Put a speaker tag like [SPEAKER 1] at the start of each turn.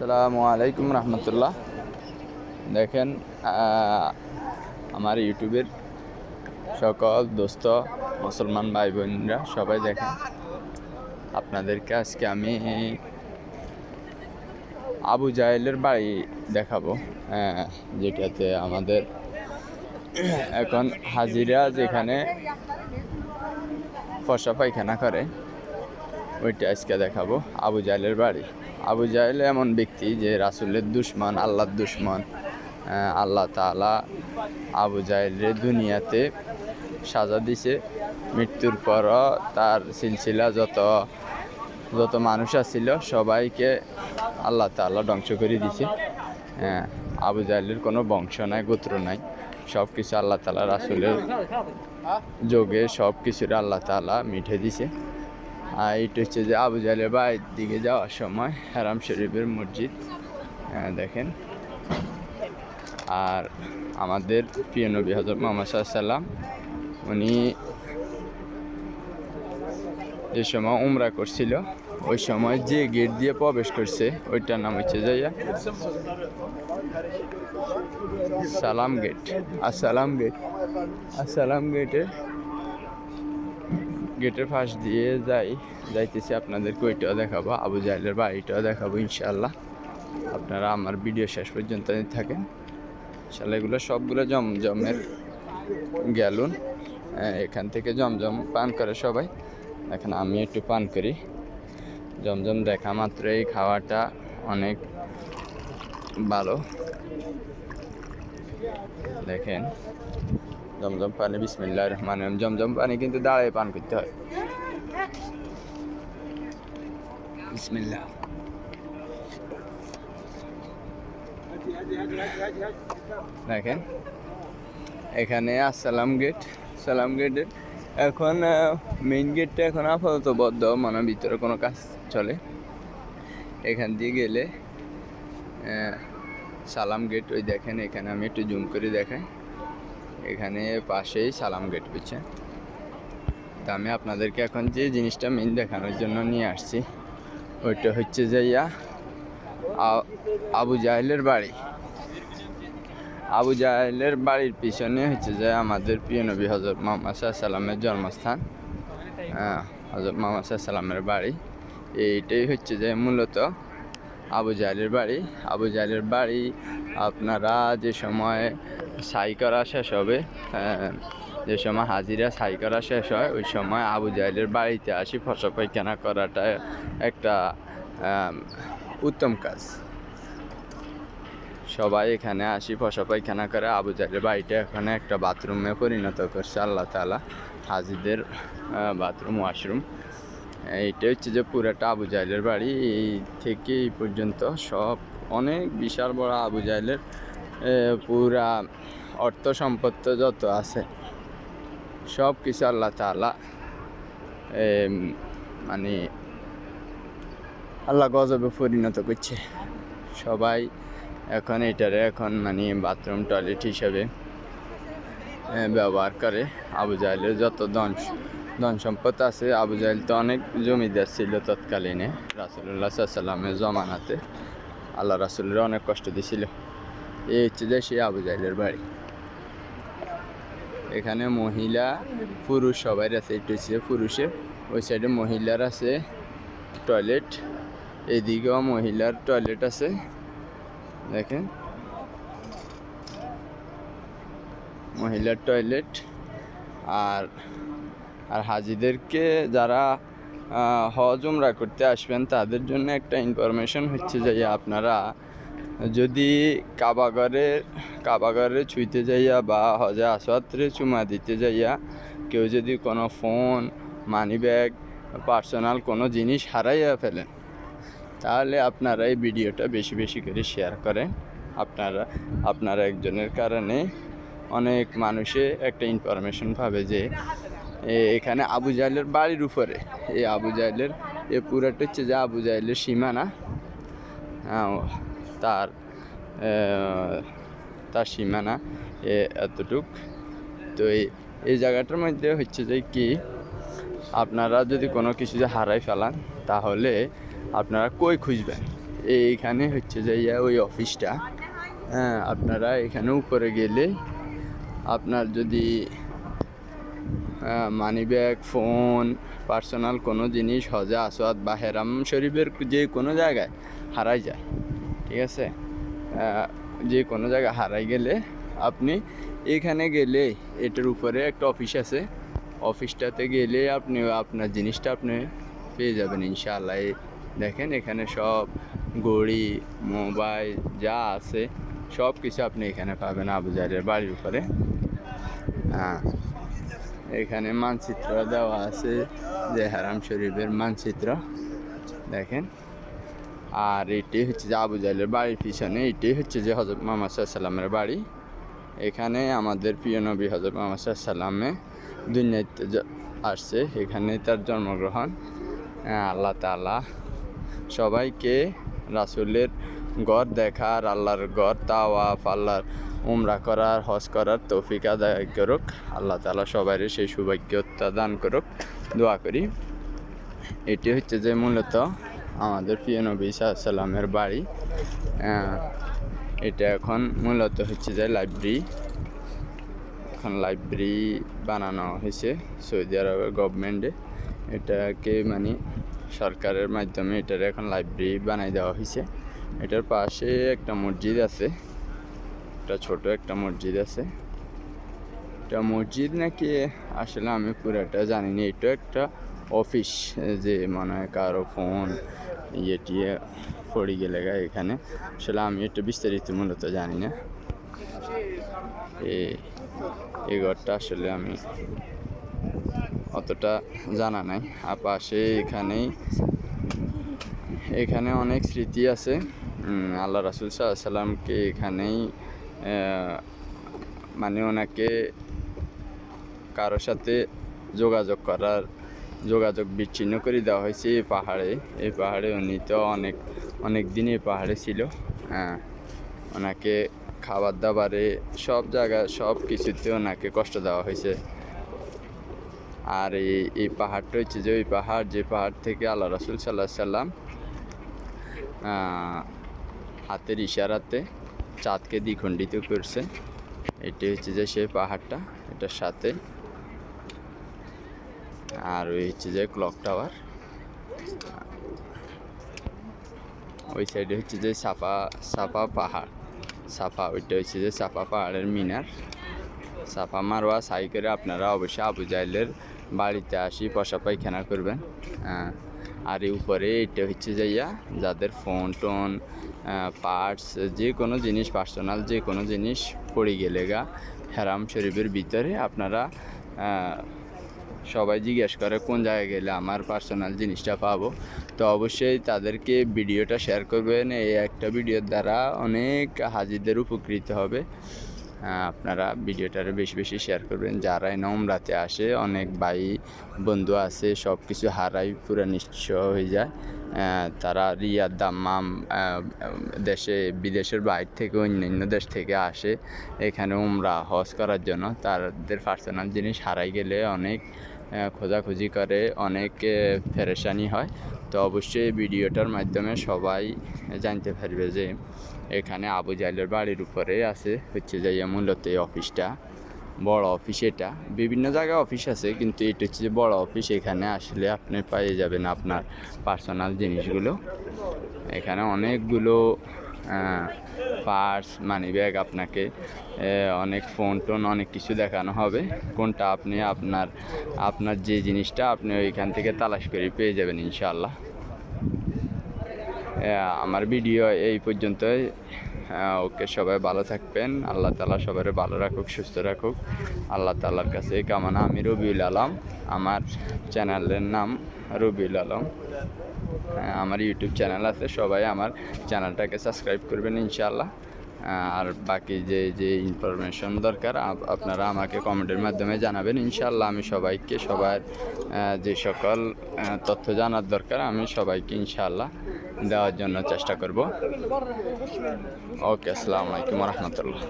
[SPEAKER 1] আসসালামু আলাইকুম রহমতুল্লাহ। দেখেন আমার ইউটিউবের সকল দোস্ত মুসলমান ভাই বোনরা সবাই দেখেন আপনাদেরকে আজকে আমি আবু জাহেলের বাড়ি দেখাবো হ্যাঁ, যেটাতে আমাদের এখন হাজিরা যেখানে ফসা পায়খানা করে। ওইটা আজকে দেখাবো। আবু জাহেলের বাড়ি। আবু জাহেল এমন ব্যক্তি যে রাসুলের দুশ্মন আল্লাহর দুশ্মন। আল্লাহ তাআলা আবু জাহেলের দুনিয়াতে সাজা দিছে। মৃত্যুর পরও তার সিলসিলা যত যত মানুষ আছিল সবাইকে আল্লাহ তাআলা ধ্বংস করে দিছে। হ্যাঁ, আবু জাহেলের কোনো বংশ নাই গোত্র নাই। সব কিছু আল্লাহ তাআলা রাসুলের যোগে সব কিছুর আল্লাহ তাআলা মিঠে দিছে। আর এটা হচ্ছে যে আবু জাহেলের বাড়ির দিকে যাওয়ার সময় হারাম শরীফের মসজিদ। আহ, দেখেন। আর আমাদের প্রিয় নবী হজরত মোহাম্মদ সাল্লাম উনি যে সময় উমরা করছিল ওই সময় যে গেট দিয়ে প্রবেশ করছে ওইটার নাম হচ্ছে যাইয়া সালাম গেট। আর সালাম গেট আর সালাম গেটে গেটের পাশ দিয়ে যাই। যাইতেছি আপনাদেরকে ওইটাও দেখাবো আবু জাহেলের বাড়িটাও দেখাবো ইনশাল্লাহ আপনারা আমার ভিডিও শেষ পর্যন্ত থাকেন। ইনশাল্লাহ এগুলো সবগুলো জমজমের গ্যালুন। হ্যাঁ, এখান থেকে জমজম পান করে সবাই। এখন আমি একটু পান করি। জমজম দেখা মাত্র এই খাওয়াটা অনেক ভালো। দেখেন। জমজম পানি বিসমিল্লাহ রহমান জমজম পানি কিন্তু দাঁড়ায় পান করতে হয়। দেখেন, এখানে আসসালাম গেট সালাম গেটের এখন মেইন গেটটা এখন আপাতত বদ্ধ মানে ভিতরে কোনো কাজ চলে। এখান দিয়ে গেলে সালাম গেট ওই দেখেন, এখানে আমি একটু জুম করে দেখাই। এখানে পাশেই সালাম গেট বুঝছেন তা আমি আপনাদেরকে এখন যে জিনিসটা মেন দেখানোর জন্য নিয়ে আসছি ওইটা হচ্ছে যে ইয়া আবু জাহেলের বাড়ি। আবু জাহেলের বাড়ির পিছনে হচ্ছে যে আমাদের প্রিয় নবী হজরত মোহাম্মদ সাল্লামের জন্মস্থান। হ্যাঁ, হজরত মোহাম্মদ সাল্লামের বাড়ি। এইটাই হচ্ছে যে মূলত আবু জাহেলের বাড়ি। আবু জাহেলের বাড়ি আপনারা যে সময় সাই করা শেষ হবে যে সময় হাজিরা সাই করা শেষ হয়, ওই সময় আবু জাহেলের বাড়িতে আসি ফসল পায়খানা করাটা একটা উত্তম কাজ। সবাই এখানে আসি ফসা পায়খানা করে, আবু জাহেলের বাড়িটা এখানে একটা বাথরুমে পরিণত করছে আল্লাহ তালা হাজিদের বাথরুম, ওয়াশরুম। এইটা হচ্ছে যে পুরাটা আবু জাহেলের বাড়ি। এই থেকে এই পর্যন্ত সব অনেক বিশাল বড় আবু জাহেলের পুরা অর্থ সম্পত্ত যত আছে, সব কিছু আল্লাহ তালা মানে আল্লাহ গজবে পরিণত করছে। সবাই এখন এটারে এখন মানে বাথরুম, টয়লেট হিসেবে ব্যবহার করে আবু জাহেলের যত ধন ধন সম্পদ আছে, আবু জাহেল তো অনেক জমিদার ছিল তৎকালীনে রাসুল্লাহ সাল্লামের জমানাতে। আল্লাহ রাসুলের অনেক কষ্ট দিছিল। এই হচ্ছে যে সে আবু জাহেলের বাড়ি। এখানে মহিলা, পুরুষ সবাই আছে, একটু হচ্ছে পুরুষে। ওই সাইডে মহিলার আছে টয়লেট, এদিকেও মহিলার টয়লেট আছে। দেখেন। মহিলার টয়লেট আর আর হাজিদেরকে যারা হজ উমরা করতে আসবেন, তাদের জন্য একটা ইনফরমেশন হচ্ছে যে আপনারা যদি কাবাগরে কাবাগরে ছুঁইতে যাইয়া বা হজে আসওয়াত্রে চুমা দিতে যাইয়া কেউ যদি কোনো ফোন মানি ব্যাগ পার্সোনাল কোনো জিনিস হারাইয়া ফেলেন, তাহলে আপনারা এই ভিডিওটা বেশি বেশি করে শেয়ার করেন। আপনারা আপনারা একজনের কারণে অনেক মানুষে একটা ইনফরমেশন পাবে যে এখানে আবু জাহেলের বাড়ির উপরে। এই আবু জাহেলের এ পুরাটা হচ্ছে যে আবু জাহেলের সীমানা। হ্যাঁ, তার তার সীমানা এ এতটুক। তো এই এই জায়গাটার মধ্যে হচ্ছে যে কি আপনারা যদি কোনো কিছু যে হারাই ফেলান তাহলে আপনারা কই খুঁজবেন? এইখানে হচ্ছে যে ইয়া ওই অফিসটা। হ্যাঁ আপনারা এখানে উপরে গেলে আপনার যদি মানি ব্যাগ ফোন, পার্সোনাল কোনো জিনিস, হজে, আসওয়াদ বা হেরাম শরীফের যে কোনো জায়গায় হারাই যায়, ঠিক আছে? যে কোনো জায়গায় হারাই গেলে আপনি এখানে গেলে এটার উপরে একটা অফিস আছে। অফিসটাতে গেলে আপনি আপনার জিনিসটা আপনি পেয়ে যাবেন ইনশাআল্লাহ। দেখেন এখানে সব ঘড়ি, মোবাইল যা আছে সব কিছু আপনি এখানে পাবেন আবুজারের বাড়ির উপরে। হ্যাঁ এখানে মানচিত্র দেওয়া আছে যে হারাম শরীফের মানচিত্র, দেখেন। আর এটি হচ্ছে যে আবু জাহেলের বাড়ির পিছনে, এটি হচ্ছে যে হজরত মোহাম্মদ সাল্লামের বাড়ি। এখানে আমাদের প্রিয় নবী হজরত মোহাম্মদ সাল্লামে দুনিয়াতে আসছে, এখানে তার জন্মগ্রহণ। আল্লাহ তাআলা সবাইকে রাসুলের ঘর দেখার, আল্লাহর ঘর তাওয়াফ, আল্লাহর উমরা করার, হজ করার তৌফিক আদায় করুক। আল্লাহ তাআলা সবাইরে সেই সৌভাগ্যতা দান করুক। দোয়া করি। এটি হচ্ছে যে মূলত আমাদের প্রিয় নবী সাল্লামের বাড়ি। এটা এখন মূলত হচ্ছে যে লাইব্রেরি। এখন লাইব্রেরি বানানো হয়েছে সৌদি আরবের গভর্নমেন্টে এটাকে মানে সরকারের মাধ্যমে এটার এখন লাইব্রেরি বানাই দেওয়া হয়েছে। এটার পাশে একটা মসজিদ আছে। একটা ছোট একটা মসজিদ আছে। এটা মসজিদ নাকি আসলে আমি পুরোটা জানি না এটা একটা অফিস, যে মনে কারও ফোন ইয়ে টিয়ে পড়ে গেলে এখানে। আসলে আমি একটু বিস্তারিত মূলত জানি না। এই ঘরটা আসলে আমি অতটা জানা নাই। আর পাশে এখানেই, এখানে অনেক স্মৃতি আছে। আল্লাহ রাসুল সাল্লামকে এখানেই মানে ওনাকে কারোর সাথে যোগাযোগ করার, যোগাযোগ বিচ্ছিন্ন করে দেওয়া হয়েছে এই পাহাড়ে। এই পাহাড়ে উনি তো অনেক অনেক দিন এই পাহাড়ে ছিল। হ্যাঁ ওনাকে খাবার দাবারে সব জায়গায় সব কিছুতে ওনাকে কষ্ট দেওয়া হয়েছে। আর এই এই পাহাড়টা হচ্ছে যে ওই পাহাড়, যে পাহাড় থেকে আল্লাহ রসুল সাল্লাহ সাল্লাম হাতের ইশারাতে চাঁদকে দ্বিখণ্ডিত করছে। এটি হচ্ছে যে সেই পাহাড়টা এটার সাথে। আর ওই হচ্ছে যে ক্লক টাওয়ার। ওই সাইডে হচ্ছে যে সাফা সাফা পাহাড়। সাফা ওইটা হচ্ছে যে সাফা পাহাড়ের মিনার। সাফা মারোয়া সাই করে আপনারা অবশ্যই আবু জাইলের বাড়িতে আসি পশা পায়খানা করবেন। আহ, আর এই উপরে এটা হচ্ছে যাইয়া যাদের ফোন টোন পার্টস যে কোনো জিনিস পার্সোনাল যে কোনো জিনিস পড়ে গেলে গা, হেরাম শরীফের ভিতরে আপনারা সবাই জিজ্ঞেস করে কোন জায়গায় গেলে আমার পার্সোনাল জিনিসটা পাবো। তো অবশ্যই তাদেরকে ভিডিওটা শেয়ার করবেন, এই একটা ভিডিওর দ্বারা অনেক হাজিদের উপকৃত হবে। আপনারা ভিডিওটারে বেশি বেশি শেয়ার করবেন। যারা নমরাতে আসে, অনেক ভাই, বন্ধু আছে সব কিছু হারাই পুরো নিঃস্ব হয়ে যায়। তারা রিয়াদ, দাম্মাম দেশে, বিদেশের বাইরে থেকে, অন্যান্য দেশ থেকে আসে। এখানে উমরা, হজ করার জন্য। তাদের পার্সোনাল জিনিস হারাই গেলে অনেক খোঁজাখুঁজি করে, অনেক ফেরেশানি হয়। তো অবশ্যই ভিডিওটার মাধ্যমে সবাই জানতে পারবে যে এখানে আবু জাইলের বাড়ির উপরে আছে, হচ্ছে যে ইয়ে মূলত এই অফিসটা, বড় অফিস এটা। বিভিন্ন জায়গায় অফিস আছে, কিন্তু এটা হচ্ছে যে বড় অফিস, এখানে আসলে আপনি পেয়ে যাবেন আপনার পার্সোনাল জিনিসগুলো। এখানে অনেকগুলো পার্স মানি ব্যাগ আপনাকে অনেক ফোন টোন, অনেক কিছু দেখানো হবে। কোনটা আপনি, আপনার আপনার যে জিনিসটা, আপনি ওইখান থেকে তালাশ করে পেয়ে যাবেন ইনশাল্লাহ আমার ভিডিও এই পর্যন্তই। ওকে সবাই ভালো থাকবেন। আল্লাহ তালা সবাই ভালো রাখুক, সুস্থ রাখুক। আল্লাহ তালার কাছে কামনা, আমি রবিউল আলম। আমার চ্যানেলের নাম রবিউল আলম। আমার ইউটিউব চ্যানেল আছে, সবাই আমার চ্যানেলটাকে সাবস্ক্রাইব করবেন ইনশাল্লাহ আর বাকি যে যে ইনফরমেশন দরকার আপনারা আমাকে কমেন্টের মাধ্যমে জানাবেন ইনশাল্লাহ আমি সবাইকে, সবার যে সকল তথ্য জানার দরকার, আমি সবাইকে ইনশাল্লাহ দেওয়ার জন্য চেষ্টা করব। ওকে, আসসালামু আলাইকুম রহমতুল্লাহ।